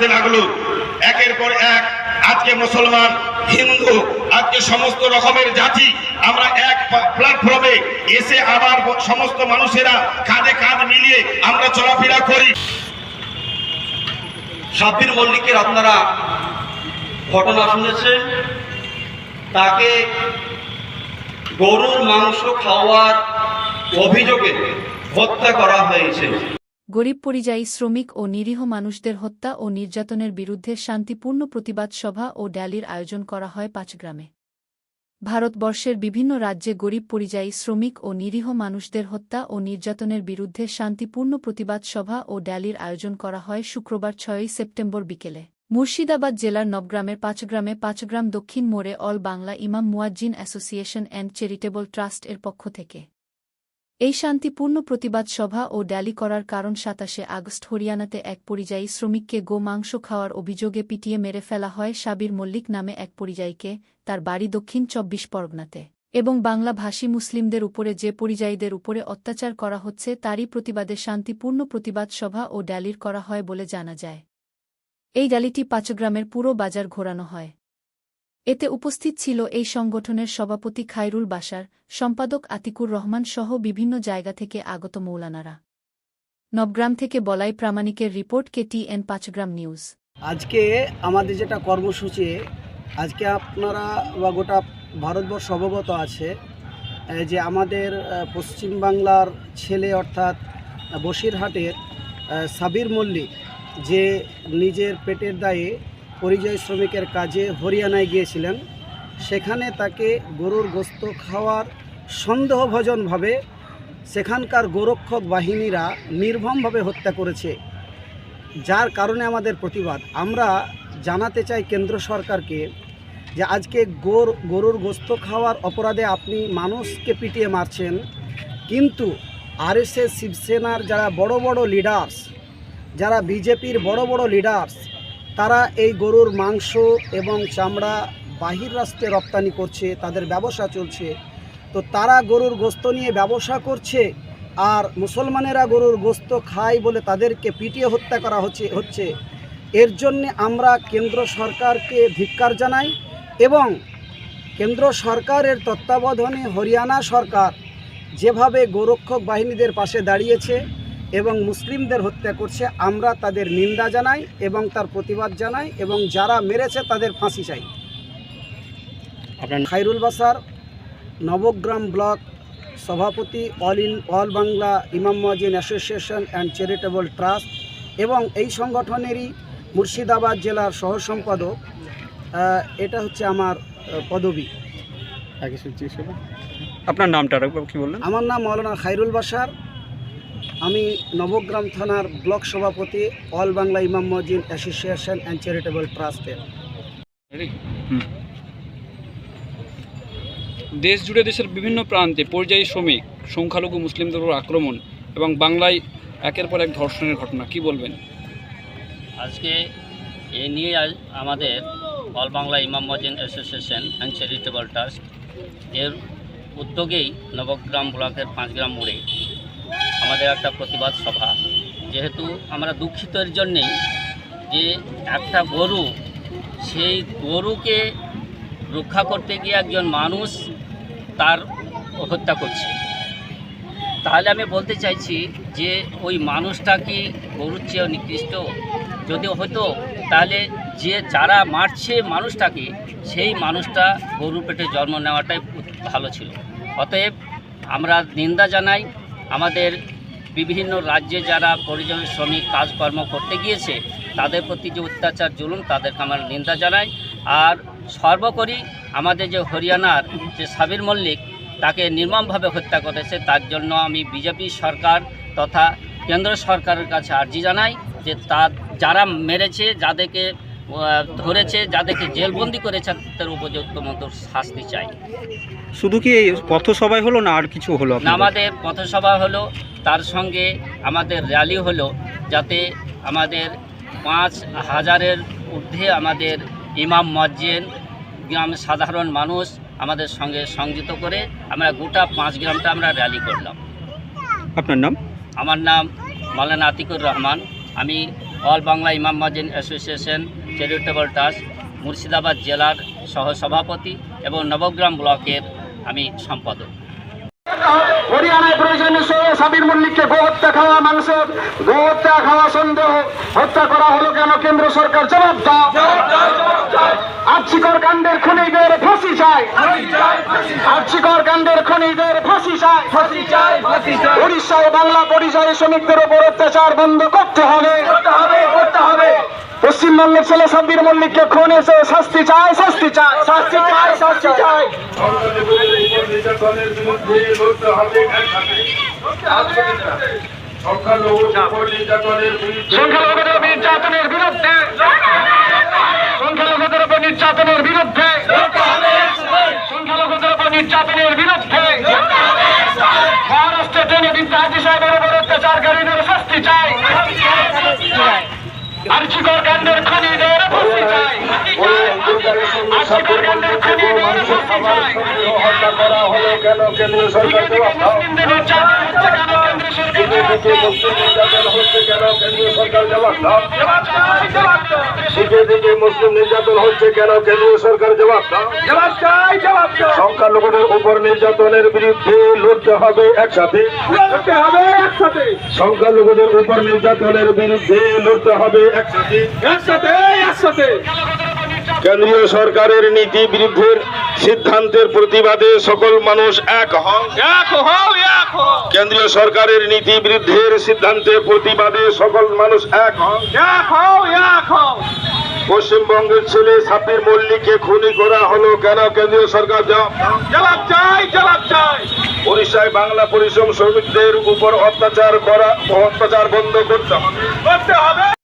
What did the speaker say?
আসতে লাগল একের পর এক, আজকে মুসলমান, হিন্দু, আজকে সমস্ত রকমের জাতি, আমরা এক প্ল্যাটফর্মে এসে আবার সমস্ত মানুষেরা কাঁধে কাঁধ মিলিয়ে আমরা চলাফেরা করি। সাব্বির মল্লিকের আপনারা ঘটনা শুনেছেন? তাকে গরুর মাংস খাওয়ার অভিযোগে হত্যা করা হয়েছে। গরিব পরিযায়ী শ্রমিক ও নিরীহ মানুষদের হত্যা ও নির্যাতনের বিরুদ্ধে শান্তিপূর্ণ প্রতিবাদ সভা ও ড্যালির আয়োজন করা হয় পাঁচগ্রামে। ভারতবর্ষের বিভিন্ন রাজ্যে গরিব পরিযায়ী শ্রমিক ও নিরীহ মানুষদের হত্যা ও নির্যাতনের বিরুদ্ধে শান্তিপূর্ণ প্রতিবাদ সভা ও ড্যালির আয়োজন করা হয় শুক্রবার ছয়ই সেপ্টেম্বর বিকেলে। মুর্শিদাবাদ জেলার নবগ্রামের পাঁচগ্রামে পাঁচগ্রাম দক্ষিণ মোড়ে অল বাংলা ইমাম মুয়াজ্জিন অ্যাসোসিয়েশন অ্যান্ড চ্যারিটেবল ট্রাস্ট এর পক্ষ থেকে। এই শান্তিপূর্ণ প্রতিবাদ সভা ও ড্যালি করার কারণ সাতাশে আগস্ট হরিয়ানাতে এক পরিযায়ী শ্রমিককে গো মাংস খাওয়ার অভিযোগে পিটিয়ে মেরে ফেলা হয় সাবির মল্লিক নামে এক পরিযায়ীকে, তার বাড়ি দক্ষিণ চব্বিশ পরগনাতে। এবং বাংলা ভাষী মুসলিমদের উপরে যে পরিযায়ীদের উপরে অত্যাচার করা হচ্ছে তারই প্রতিবাদে শান্তিপূর্ণ প্রতিবাদ সভা ও ড্যালির করা হয় বলে জানা যায়। এই ড্যালিটি পাঁচগ্রামের পুরো বাজার ঘোরানো হয়। এতে উপস্থিত ছিল এই সংগঠনের সভাপতি খায়রুল বাসার সম্পাদক আতিকুর রহমান সহ বিভিন্ন জায়গা থেকে আগত মৌলানারা। নবগ্রাম থেকে বলাই প্রামাণিকের রিপোর্ট, কেটিএন পাঁচগ্রাম নিউজ। আজকে আমাদের যেটা কর্মসূচি, আজকে আপনারা বা গোটা ভারতবর্ষ অবগত আছে যে আমাদের পশ্চিমবাংলার ছেলে অর্থাৎ বসিরহাটের সাবির মল্লিক যে নিজের পেটের দায়ে পরিযায়ী শ্রমিকের কাজে হরিয়ানায় গিয়েছিলেন। সেখানে তাকে গরুর গোস্ত খাওয়ার সন্দেহভজনভাবে সেখানকার গোরক্ষক বাহিনীরা নির্ভমভাবে হত্যা করেছে। যার কারণে আমাদের প্রতিবাদ। আমরা জানাতে চাই কেন্দ্র সরকারকে যে আজকে গোর, গরুর গোস্ত খাওয়ার অপরাধে আপনি মানুষকে পিটিয়ে মারছেন। কিন্তু আরএসএস শিবসেনার যারা বড় বড় লিডার্স যারা বিজেপির বড় বড় লিডার্স তারা এই গরুর মাংস এবং চামড়া বাহির রাষ্ট্রে রপ্তানি করছে, তাদের ব্যবসা চলছে। তো তারা গরুর গোস্ত নিয়ে ব্যবসা করছে আর মুসলমানেরা গরুর গোস্ত খায় বলে তাদেরকে পিটিয়ে হত্যা করা হচ্ছে হচ্ছে। এর জন্যে আমরা কেন্দ্র সরকারকে ধিক্কার জানাই এবং কেন্দ্র সরকারের তত্ত্বাবধানে হরিয়ানা সরকার যেভাবে গোরক্ষক বাহিনীদের পাশে দাঁড়িয়েছে এবং মুসলিমদের হত্যা করছে। আমরা তাদের নিন্দা জানাই এবং তার প্রতিবাদ জানাই এবং যারা মেরেছে তাদের ফাঁসি চাই। খাইরুল বাসার নবগ্রাম ব্লক সভাপতি All in All Bangla Imam Muazzin Association and Charitable Trust এবং এই সংগঠনেরই মুর্শিদাবাদ জেলার সহ সম্পাদক এটা হচ্ছে আমার পদবি। আপনার নামটা কি বললেন? আমার নাম মৌলানা খাইরুল বাসার। আমি নবগ্রাম থানার ব্লক সভাপতি all Bangla Imam Muazzin association and charitable ট্রাস্টের। দেশ জুড়ে দেশের বিভিন্ন প্রান্তে পরিযায়ী শ্রমিক সংখ্যালঘু মুসলিমদের উপর আক্রমণ এবং বাংলায় একের পর এক ধর্ষণের ঘটনা কি বলবেন? আজকে এ নিয়ে আজ আমাদের All Bangla Imam Muazzin Association and Charitable Trust এর উদ্যোগেই নবগ্রাম ব্লকের পাঁচগ্রাম মোড়ে আমাদের একটা প্রতিবাদ সভা। যেহেতু আমরা দুঃখিত এর জন্যেই যে একটা গরু, সেই গরুকে রক্ষা করতে গিয়ে একজন মানুষ তার হত্যা করছে। তাহলে আমি বলতে চাইছি যে ওই মানুষটা কি গরুর চেয়েও নিকৃষ্ট? যদি হতো তাহলে যে যারা মারছে মানুষটাকে, সেই মানুষটা গরুর পেটে জন্ম নেওয়াটাই ভালো ছিল। অতএব আমরা নিন্দা জানাই আমাদের বিভিন্ন রাজ্যে যারা পরিযায়ী শ্রমিক কাজকর্ম করতে গিয়েছে, তাদের প্রতি যে অত্যাচার জুলুম তাদেরকে আমরা নিন্দা জানাই। আর সর্বোপরি আমাদের যে হরিয়ানার যে সাবির মল্লিক, তাকে নির্মমভাবে হত্যা করেছে, তার জন্য আমি বিজেপি সরকার তথা কেন্দ্র সরকারের কাছে আর্জি জানাই যে তার, যারা মেরেছে, যাদেরকে ধরেছে যাদেরকে জেলবন্দি করেছে তাদের উপযুক্ত মতো শাস্তি চাই। শুধু কি এই পথসভায় হলো না আর কিছু হলো না আমাদের পথসভা হলো তার সঙ্গে আমাদের র্যালি হলো যাতে আমাদের পাঁচ হাজারের ঊর্ধ্বে আমাদের ইমাম মজ্জেন গ্রামের সাধারণ মানুষ আমাদের সঙ্গে সংযুক্ত করে আমরা গোটা পাঁচ গ্রামটা আমরা র্যালি করলাম। আপনার নাম? আমার নাম মাওলানা আতিকুর রহমান। আমি All Bangla Imam Muazzin Association Charitable Trust Murshidabad জেলার সহসভাপতি এবং নবগ্রাম ব্লকের আমি সম্পাদক। হরিয়ানায় প্রয়োজনে সে সাবির মল্লিককে গোহত্যা খাওয়া মানুষের গোহত্যা খাওয়া সন্দেহ হত্যা করা হলো কেন? কেন্দ্র সরকার জবাব দাও। আর্চিকর কাণ্ডের খুনিদের ফাঁসি চাই। আর্চিকর কাণ্ডের খুনিদের ফাঁসি চাই। উড়িষ্যা ও বাংলা পরিযায়ী শ্রমিকদের উপর অত্যাচার বন্ধ করতে হবে। পশ্চিমবঙ্গের ছেলে সাব্বির মল্লিককে খুন এসে শাস্তি চায় শাস্তি চায়, শাস্তি চাই শাস্তি বিরুদ্ধে সংখ্যালঘুদের উপর নির্যাতনের বিরুদ্ধে, সংখ্যালঘুদের উপর নির্যাতনের বিরুদ্ধে, সংখ্যালঘুদের উপর নির্যাতনের বিরুদ্ধে মহারাষ্ট্রে ট্রেনে সাহেবের উপর অত্যাচারকারীদের শাস্তি চাই কাণ্ডের চাই আর্চিকর কাণ্ডের খনিদের ফাঁসি চাই। হত্যা করা হলো কেন? কেন্দ্রীয় সরকার জবাব দাও মুসলিমদের নির্যাতন হচ্ছে কেন কেন্দ্র দিকে দাও। মুসলিম নির্যাতন হচ্ছে কেন? কেন্দ্রীয় সরকার জবাব দাও। মুসলিম নির্যাতন হচ্ছে কেন? কেন্দ্রীয় সরকার জবাব সংখ্যালঘুদের উপর নির্যাতনের বিরুদ্ধে লড়তে হবে একসাথে। সংখ্যালঘুদের উপর নির্যাতনের বিরুদ্ধে লড়তে হবে একসাথে। একসাথে একসাথে। কেন্দ্রীয় সরকারের নীতি বিরুদ্ধের সিদ্ধান্তের প্রতিবাদে সকল মানুষ এক হন। কেন্দ্রীয় সরকারের নীতি বিরুদ্ধের সিদ্ধান্তের প্রতিবাদে সকল মানুষ এক হন। পশ্চিমবঙ্গের ছেলে সাপির মল্লিককে খুনি করা হলো কেন? কেন্দ্রীয় সরকার উড়িষ্যায় বাংলা পরিশ্রম শ্রমিকদের উপর অত্যাচার করা অত্যাচার বন্ধ করতে হবে।